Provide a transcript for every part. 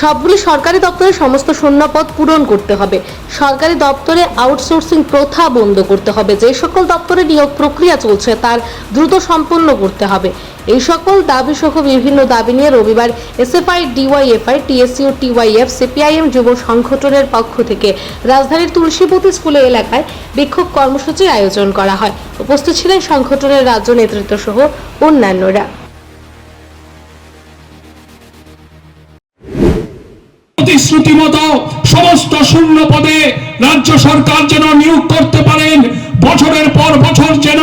সবগুলি সরকারি দপ্তরে সমস্ত শূন্যপদ পূরণ করতে হবে। সরকারি দপ্তরে আউটসোর্সিং প্রথা বন্ধ করতে হবে। যে সকল দপ্তরে নিয়োগ প্রক্রিয়া চলছে, তার দ্রুত সম্পন্ন করতে হবে। এই সকল দাবি সহ বিভিন্ন দাবি নিয়ে রবিবার SFI, DYFI TSU TYF, CPIM যুব সংগঠনের পক্ষ থেকে রাজধানীর তুলসীপতি স্কুলে এলাকায় বিক্ষোভ কর্মসূচির আয়োজন করা হয়। উপস্থিত ছিলেন সংগঠনের রাজ্য নেতৃত্ব সহ অন্যান্যরা। প্রতিশ্রুতি মতো সমস্ত শূন্য পদে রাজ্য সরকার যেন নিয়োগ করতে পারেন, বছরের পর বছর যেন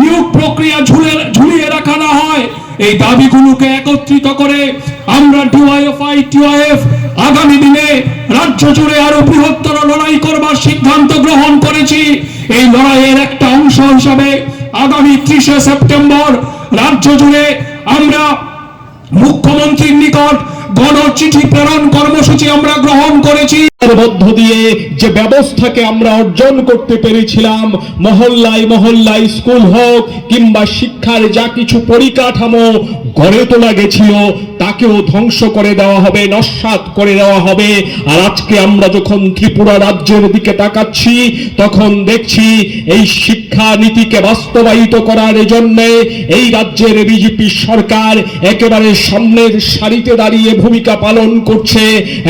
নিয়োগ প্রক্রিয়া ঝুলে, ঝুলিয়ে রাখা না হয়। এই দাবিগুলোকে একত্রিত করে আমরা ডিওয়াইএফআই, টিওয়াইএফ আগামী দিনে রাজ্য জুড়ে আরও বৃহত্তর লড়াই করবার সিদ্ধান্ত গ্রহণ করেছি। এই লড়াইয়ের একটা অংশ হিসাবে আগামী ত্রিশে সেপ্টেম্বর রাজ্য জুড়ে আমরা মুখ্যমন্ত্রীর নিকট গণচিঠি প্রেরণ কর্মসূচি আমরা গ্রহণ করেছি। মধ্য দিয়ে যে ব্যবস্থাকে আমরা অর্জন করতে পেরেছিলাম, মহল্লায় মহল্লায় স্কুল হোক কিংবা শিক্ষার যা কিছু পরিকাঠামো গড়ে তোলা গেছিল, তাকেও ধ্বংস করে দেওয়া হবে, নস্বাত করে দেওয়া হবে। আর আজকে আমরা যখন ত্রিপুরা রাজ্যের দিকে তাকাচ্ছি, তখন দেখছি এই শিক্ষা নীতিকে বাস্তবায়িত করার জন্য এই রাজ্যের বিজেপি সরকার একেবারে সামনের সারিতে দাঁড়িয়ে ভূমিকা পালন করছে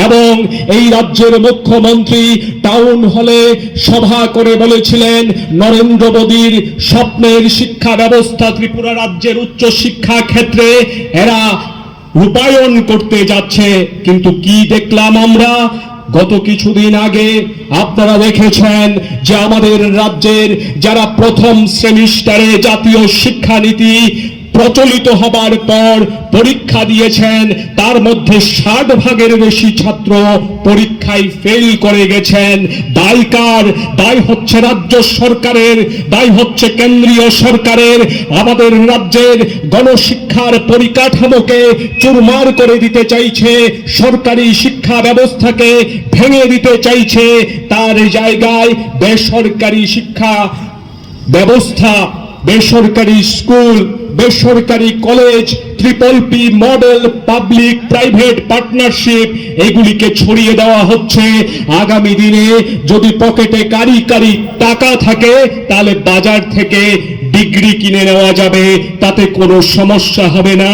এবং এই রাজ্যের মুখ্যমন্ত্রী টাউন হলে সভা করে বলেছিলেন, নরেন্দ্র মোদীর স্বপ্নের শিক্ষা ব্যবস্থা ত্রিপুরা রাজ্যের উচ্চ শিক্ষা ক্ষেত্রে এরা রূপায়ণ করতে যাচ্ছে। কিন্তু কি দেখলাম আমরা? গত কিছুদিন আগে আপনারা দেখেছেন যে আমাদের রাজ্যের যারা প্রথম সেমিস্টারে জাতীয় শিক্ষানীতি প্রচলিত হবার পর পরীক্ষা দিয়েছেন, তার মধ্যে ষাট ভাগের বেশি ছাত্র পরীক্ষায় ফেল করে গেছেন। দায়কার, দায় হচ্ছে রাজ্য সরকারের, দায় হচ্ছে কেন্দ্রীয় সরকারের। আমাদের রাজ্যের গণশিক্ষার পরিকাঠামোকে চুরমার করে দিতে চাইছে, সরকারি শিক্ষা ব্যবস্থাকে ভেঙে দিতে চাইছে। তার জায়গায় বেসরকারি শিক্ষা ব্যবস্থা, বেসরকারি স্কুল বেসরকারি college triple P model public private partnership এগুলিকে ছড়িয়ে দেওয়া হচ্ছে। আগামী দিনে যদি পকেটে কারি কারি টাকা থাকে, তাহলে বাজার থেকে ডিগ্রি কিনে নেওয়া যাবে। তাতে কোনো সমস্যা হবে না।